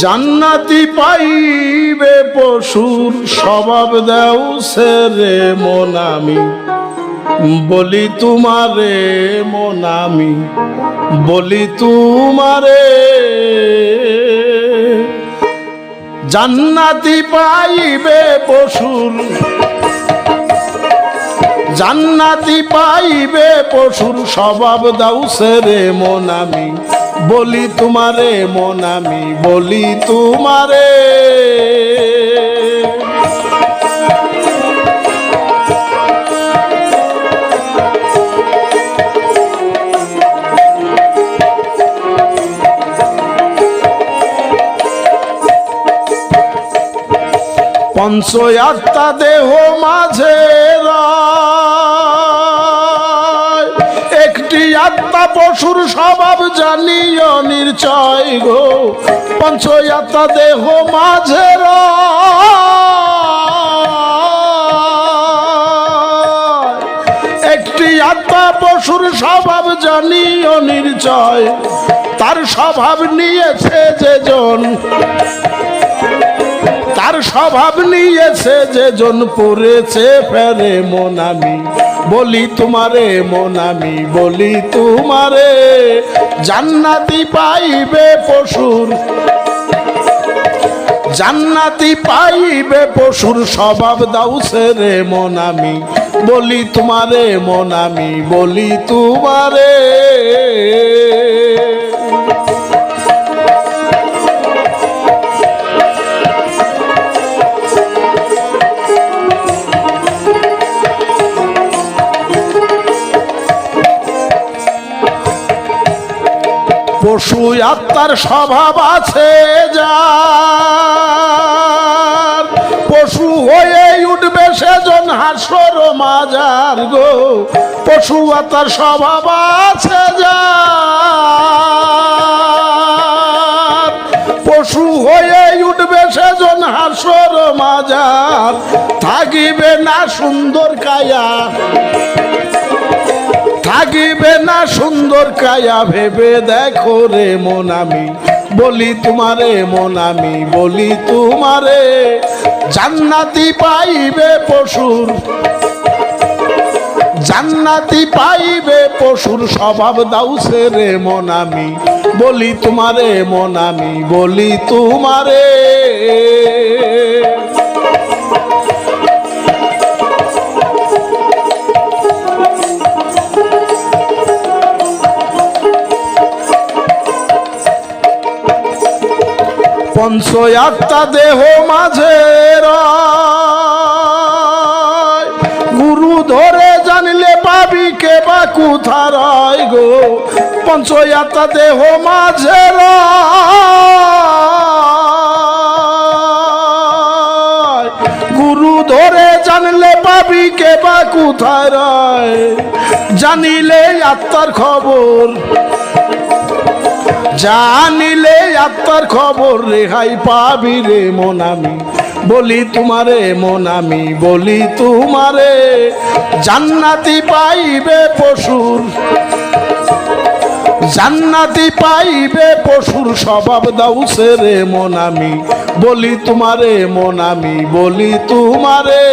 জান্নাতি পাইবে পশুর স্বভাব দেও সেরে মন আমি বলি তোমারে মন আমি বলি তোমারে। জান্নাতি পাইবে পশুর, জান্নাতি পাইবে পশুর স্বভাব দাও সেরে মন আমি বলি তোমারে মন আমি বলি তোমারে পঞ্চ আত্মা দেহ মাঝে রয়। আত্মা পশুর স্বভাব জানিও নির্চয় গো। পঞ্চ আত্মা দেহ মাঝে একটি আত্মা পশুর স্বভাব জানিও নির্চয়, তার স্বভাব নিয়েছে যেজন। তার স্বভাব নিয়েছে যে জন পড়েছে ফেরে মন আমি। বলি তোমারে, মন আমি বলি তোমারে। জান্নাতি পাইবে পশুর, জান্নাতি পাইবে পশুর স্বভাব দাও রে মন আমি বলি তোমারে, মন আমি বলি তোমারে। পশু আত্মার স্বভাব আছে যার। পশু হয়ে উঠবে সেজন হাসর মাজার গো। পশু আত্মার স্বভাব আছে যার। পশু হয়ে উঠবে সেজন হাসর মাজার। থাকিবে না সুন্দর কায়া। থাকিবে না সুন্দর কায়া ভেবে দেখো রে মন আমি। বলি তোমারে মন আমি, বলি তোমারে। জান্নাতি পাইবে পশুর, জান্নাতি পাইবে পশুর স্বভাব দাউসে রে মন আমি। বলি তোমারে মন আমি, বলি তোমারে। পঞ্চ দেহ মাঝে। গুরু ধরে জানলে পাবি কে বা কুথারয় গো পঞ্চ দেহ মাঝে। গুরু ধরে জানলে পাবি কে বা কোথায় জানিলে আত্মার খবর জানিলে আত্মার খবর রেহাই পাবি রে মন আমি। বলি তোমারে মন আমি, বলি তোমারে। জান্নাতি পাইবে পশুর, জান্নাতি পাইবে পশুর স্বভাব দাউসে রে মন আমি। বলি তোমারে মন আমি, বলি তোমারে।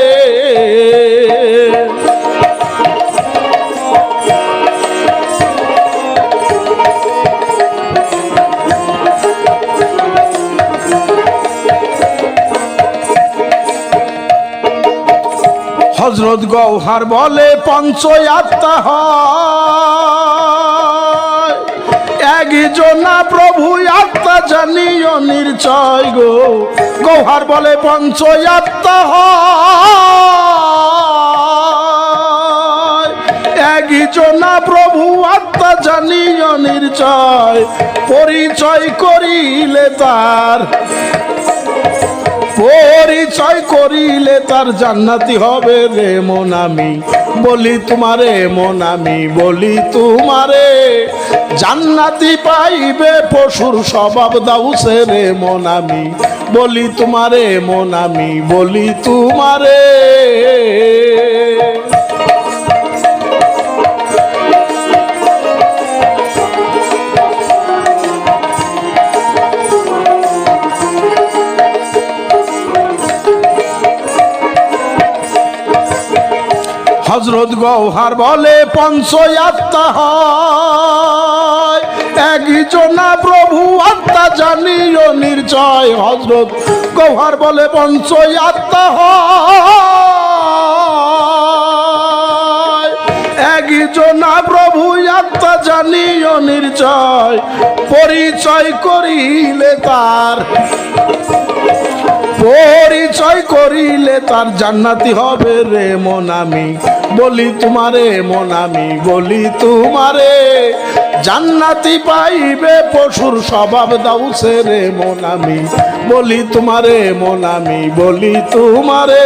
হজরত গৌহার বলে পঞ্চ আত্মা একজনা প্রভু, আত্মা জানিও নির্চয় গো। গৌহার বলে পঞ্চ আত্মা একজনা প্রভু, আত্মা জানিও নির্চয় পরিচয় করিলে তার পরিচয় করিলে তার জান্নাতি হবে রে মন আমি। বলি তোমারে, মন আমি, বলি তোমারে। জান্নাতি পাইবে পশুর স্বভাব দাউসে রে মন আমি। বলি তোমারে, মন আমি, বলি তোমারে। হজরত গৌহার বলে পঞ্চ আত্মা হয় প্রভু, আত্মা জানিও নির্জয়। হজরত গৌহার বলে পঞ্চ আত্মা হয়। একজনা প্রভু, আত্মা জানিও নির্জয়। পরিচয় করিলে তার পরিচয় করিলে তার জান্নাতি হবে রে মন আমি। বলি তোমারে, মন আমি, বলি তোমারে। জান্নাতি পাইবে পশুর স্বভাব দাউছে রে মন আমি। বলি তোমারে, মন আমি, বলি তোমারে।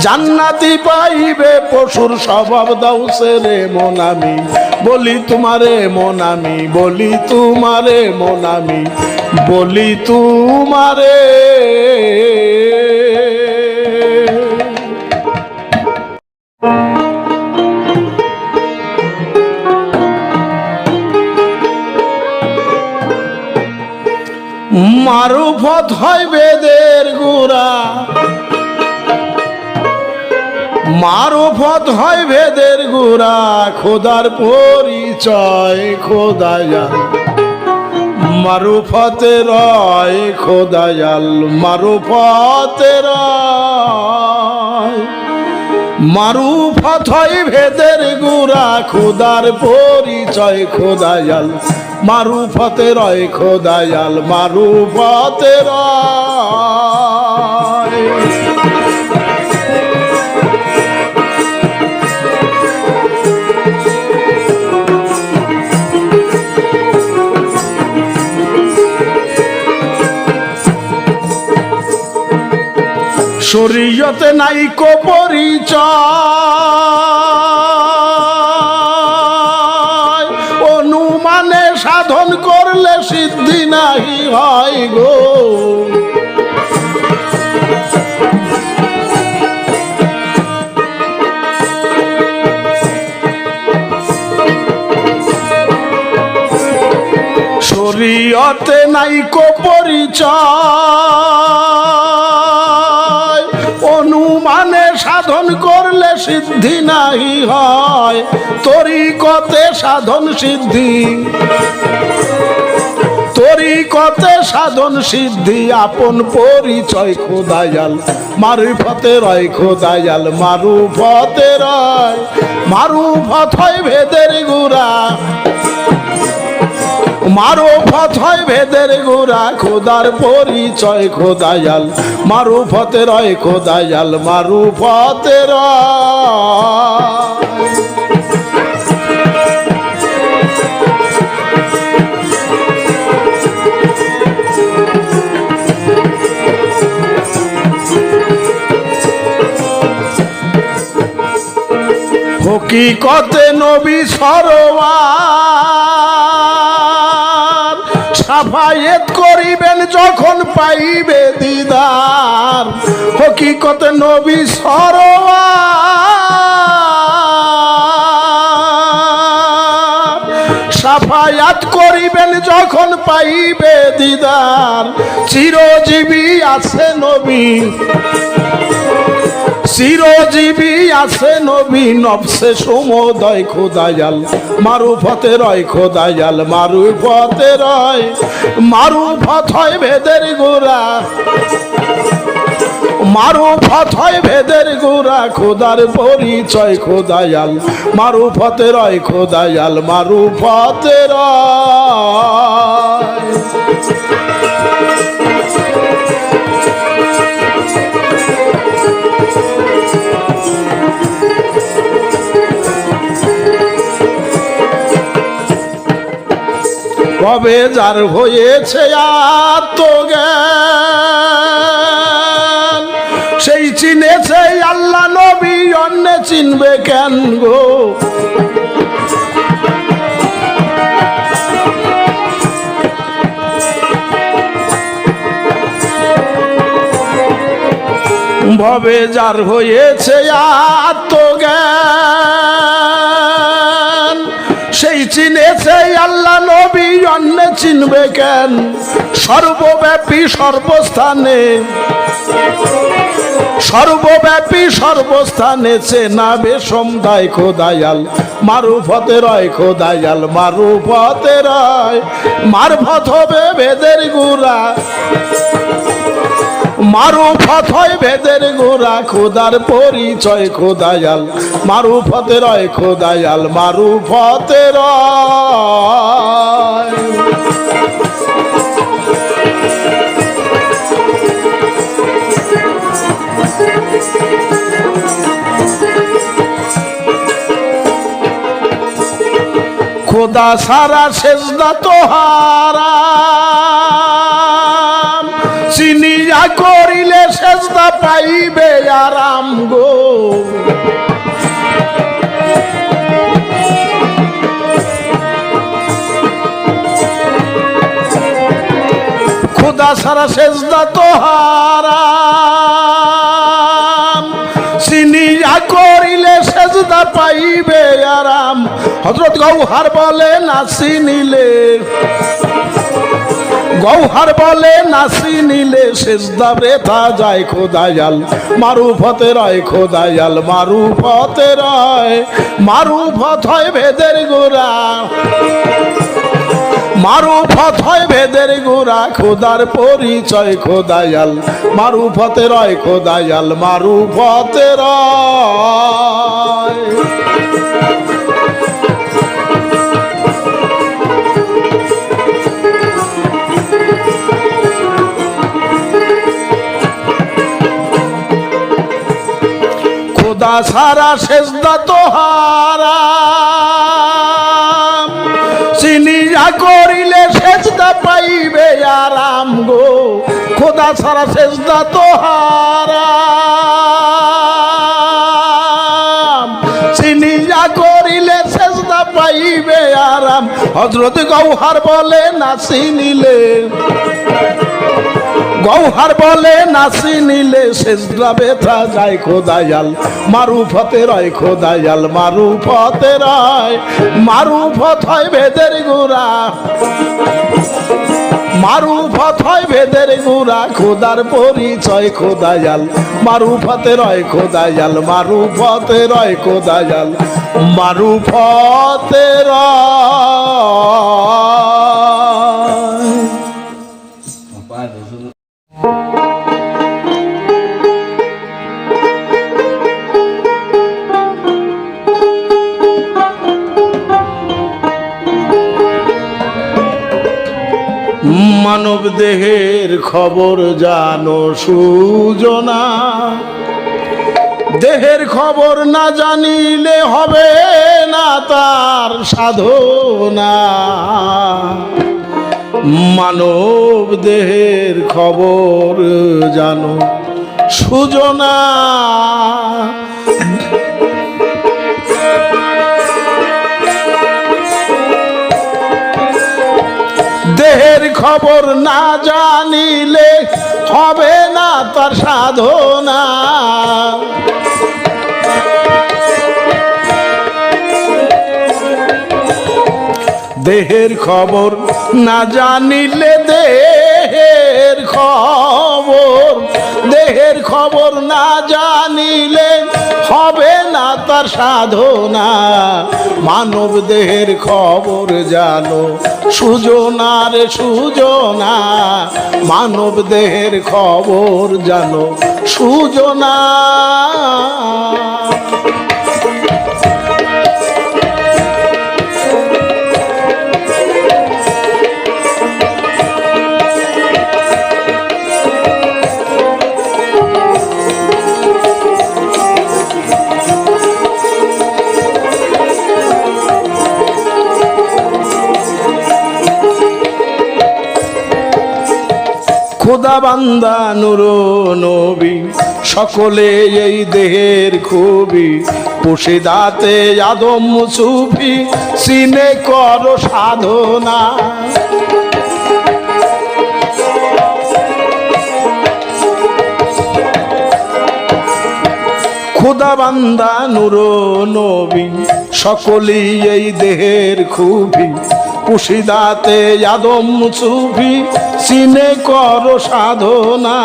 জান্নাতি পাইবে পশুর স্বভাব দাউছে রে মন আমি। বলি তোমারে মন আমি, বলি তোমারে মন আমি, বলি তোমারে। মারুফত হয় বেদের গোড়া। মারুফত হয় ভেদের গোড়া খোদার পরিচয় খোদায়া। মারুফতে রয় খোদায়াল, মারুফতে রয়। মারুফত হয় ভেদের গুড়া, খোদার পরিচয় খোদায়াল। মারুফতে রয় খোদায়াল, মারুফতে রয়। শরীয়তে নাই কো পরিচয়। অনুমানে সাধন করলে সিদ্ধি নাহি হয় গো। শরীয়তে নাই কো পরিচয়। অনুমানে সাধন করলে সিদ্ধি নাহি হয়। তরিকতে সাধন সিদ্ধি। তরিকতে সাধন সিদ্ধি আপন পরিচয় খোদায়াল। মারুফতে রয় খোদায়াল, মারুফতে রয়। মারুফত হয় ভেদের গুড়া। মারো হয় ভেদের গোরা খোদার পরিচয় খোদায়াল। মারু ফতে রয় খোদায়াল, মারু ফতে হকিকতে নবী সরোয়ার সাফায়েত করিবেন যখন পাইবে দিদার। হকিকতে নবী সরোয়ার। সাফায়াত করিবেন যখন পাইবে দিদার। চিরজীবী আছে নবী। চিরজীবী আছে নবী নবসে সমোদয় খোদায়াল। মারুফতে রয় খোদায়াল মারুফতে রয় মারুফত হয় ভেদের গোড়া। মারুফত হয় ভেদের গোড়া, খোদার পরিচয় খোদায়াল। মারুফতে রয় খোদায়াল মারুফতে রয়। কবে যার হয়েছে আত্মজ্ঞান? সেই চিনেছে আল্লাহ নবী অন্য চিনবে কেন গো? ভবে যার হয়েছে আত্মজ্ঞান। সেই চিনেছে আল্লাহ নবী অন্য চিনবে কেন? সর্বব্যাপী সর্বস্থানে সর্বব্যাপী সর্বস্থানে চেনা বেশম দায় খোদায়াল, মারুফতে রয় খোদায়াল, মারুফতে রয়, মারফত হবে বেদের গুড়া। মারুফত হয় বেদের গোড়া, খোদার পরিচয় খোদায়াল। মারুফতে রয় খোদায়াল মারুফতে রয়। খোদা সারা সেজদা তো হারাম চিনিয়া করিলে সেজদা পাইবে আরাম গো। খোদা সারা সেজদা তো হারাম। চিনিয়া করিলে সেজদা পাইবে আরাম। হজরত গৌহার বলে না চিনিলে গৌহার বলে, নাসি নিলে সেজদা ব্রেথা যায়, খোদায়াল। মারুফতে রয়, খোদায়াল, মারুফতে রয়। মারুফত হয় ভেদের গোড়া। মারুফত হয় ভেদের গোড়া, খোদার পরিচয়, খোদায়াল। মারুফতে রয়, খোদায়াল, মারুফতে রয়। খোদা সারা সেজদা তো হারাম চিনিয়া করিলে সেজদা পাইবে আরাম গো। খোদা সারা সেজদা তো হারাম চিনিয়া করিলে সেজদা পাইবে আরাম। হজরত গৌহার বলে, না চিনিলে গৌহার বলে, নাসি নিলে সেজদা বেথা যায় খোদায়াল। মারুফতে রয় খোদায়াল, মারুফতে রয়। মারুফত হয় ভেদের গোড়া। মারুফত হয় ভেদের গোড়া, খোদার পরিচয় খোদায়াল। মারুফতে রয় খোদায়াল, মারুফতে রয় খোদায়াল। মারুফতে রয়। দেহের খবর জানো সুজনা। দেহের খবর না জানিলে হবে না তার সাধনা। মানব দেহের খবর জানো সুজনা। খবর না জানিলে হবে না তার সাধনা। দেহের খবর না জানিলে দেহের খবর দেহের খবর না জানিলে হবে না তার সাধনা। মানব দেহের খবর জানো, সুজনার সুজনা। মানব দেহের খবর জানো, সুজনা। খোদা বান্দা, নুর নবী, সকলে এই দেহের খুবই পুষে দাতে আদম সুফি, সিনে কর সাধনা। খোদা বান্দা, নুর নবী, সকলেই এই দেহের খুবই পুষিদাতে আদম সুফি সিনে কর সাধনা।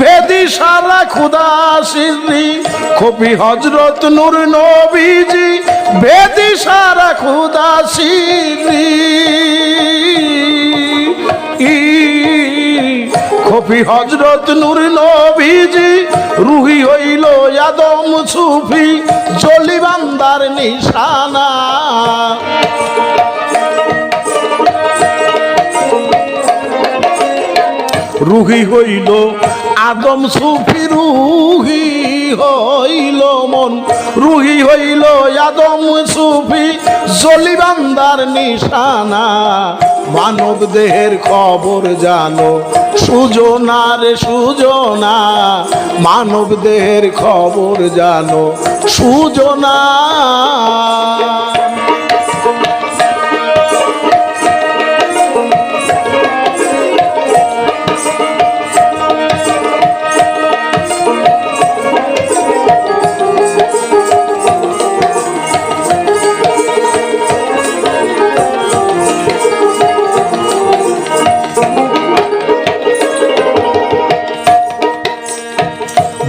ভেদি সারা খুদা সিদ্ধি খপি হজরত নূর নবীজি ভেদি সারা খুদা সিদ্ধি খফি হজরত নূর নবীজি, রুহি হইল আদম সুফি জলিবান্দার নিশানা। রুহি হইল, আদম সুফি রুহি হইল মন। রুহি হইল আদম সুফি, জলিবান্দার নিশানা। মানব দেহের খবর জানো সুজনা রে সুজনা। মানব দেহের খবর জানো, সুজনা।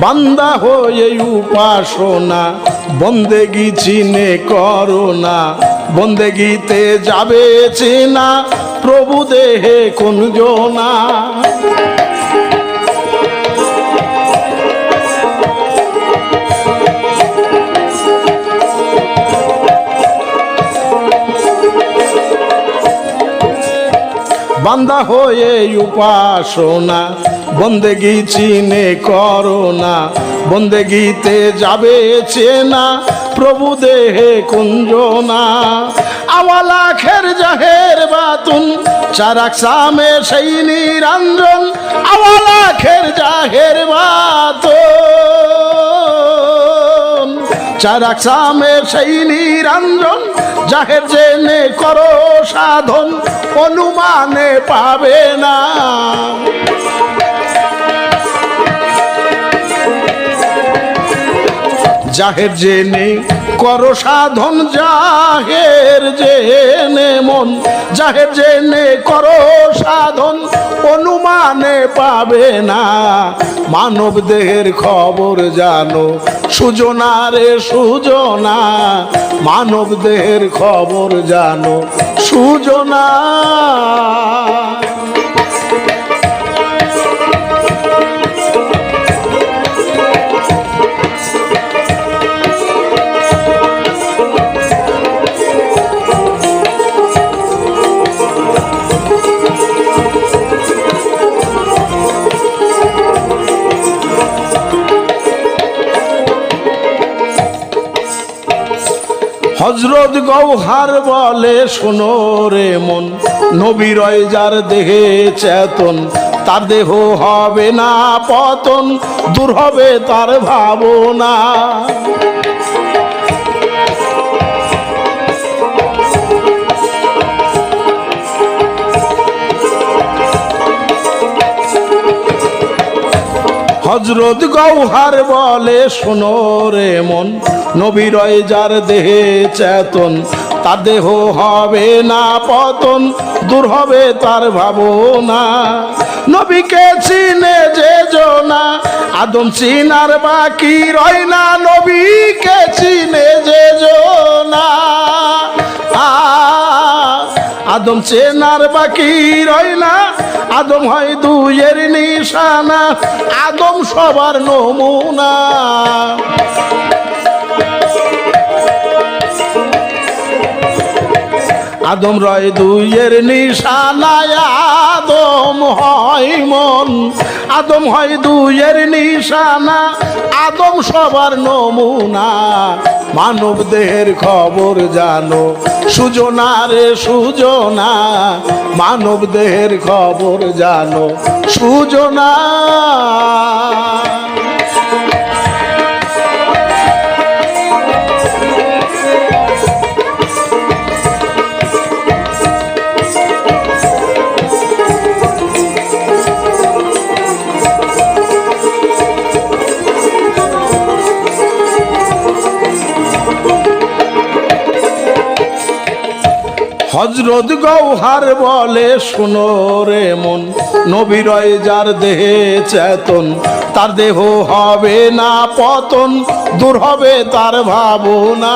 বান্দা হয়ে উপাসনা, বন্দেগি চিনে করোনা, বন্দেগিতে যাবে চেনা, প্রভু দেহে কোন জনা। বান্দা হয়ে উপাসনা বন্দেগি চিনে করোনা বন্দেগিতে যাবে চেনা, প্রভু দেহে কুঞ্জনা। আওয়ালা খের জাহের বাতুন, চারাক সামে সেই নিরঞ্জন, আওয়ালা খের জাহের বাতুন। চারাক সামে সেই নিরঞ্জন, জাহের জেনে করো সাধন, অনুমানে পাবে না। জাহের জেনে, করো সাধন জাহের জেনে মন। জাহের জেনে, করো সাধন, অনুমানে পাবে না। মানব দেহের খবর জানো সুজনা রে সুজনা। মানব দেহের খবর জানো, সুজনা। হজরত গৌহার বলে, শোনো রে মন নবীরয় যার দেহে চেতন, তার দেহ হবে না পতন, দূর হবে তার ভাবনা। হজরত গৌহার বলে, শোনো রে মন, নবীরয় যার দেহে চেতন, তার দেহ হবে না পতন, দূর হবে তার ভাবনা। নবীকে চিনে যে জনা আদম চিনার বাকি রয় না, নবীকে চিনে যে জনা আ আদম চেনার বাকি রয় না। আদম হয় দুইয়ের নিশানা। আদম সবার নমুনা। আদম রয় দুইয়ের নিশানায় আদম হয় মন। আদম হয় দুইয়ের নিশানা, আদম সবার নমুনা। মানব দেহের খবর জানো, সুজনা রে সুজনা। মানব দেহের খবর জানো, সুজনা। হজরত গৌহার বলে, শুনো রে মন, নবীরয় যার দেহে চেতন, তার দেহ হবে না পতন, দূর হবে তার ভাবনা।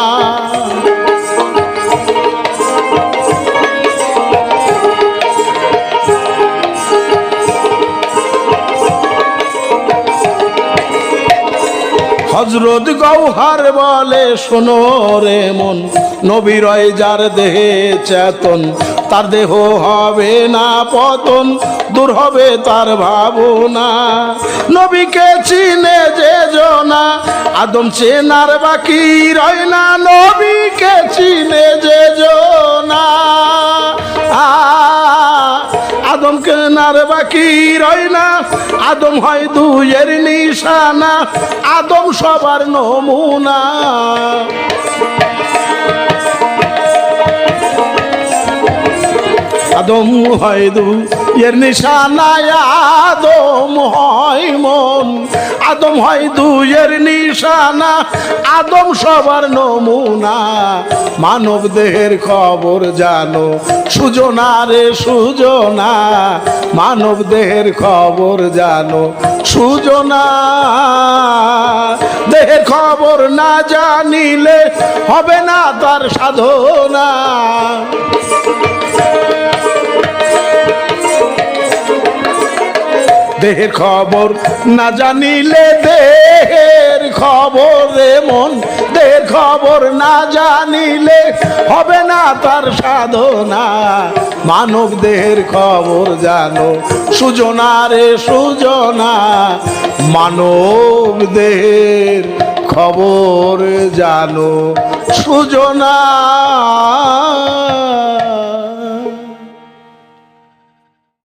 হজরত গৌহার বলে, শোনো রে মন নবীরয় যার দেহে চেতন, তার দেহ হবে না পতন, দূর হবে তার ভাবনা। নবীকে চিনে যে জনা, আদম চেনার বাকি রয় না, নবীকে চিনে যে জনা। আ আদম কেনার বাকি রয় না। আদম হয় দুইয়ের নিশানা। আদম সবার নমুনা। আদম হয় দু। এর নিশানায় আদম হয় মন। আদম হয় এর নিশানা আদম সবার নমুনা। মানব দেহের খবর জানো, সুজনা রে সুজনা। মানব দেহের খবর জানো, সুজনা। দেহের খবর না জানিলে হবে না তার সাধনা। দেহের খবর না জানিলে দেহের খবর রে মন। দেহের খবর না জানিলে হবে না তার সাধনা। মানব দেহের খবর জানো, সুজনা রে সুজনা। মানব দেহের খবর জানো, সুজনা।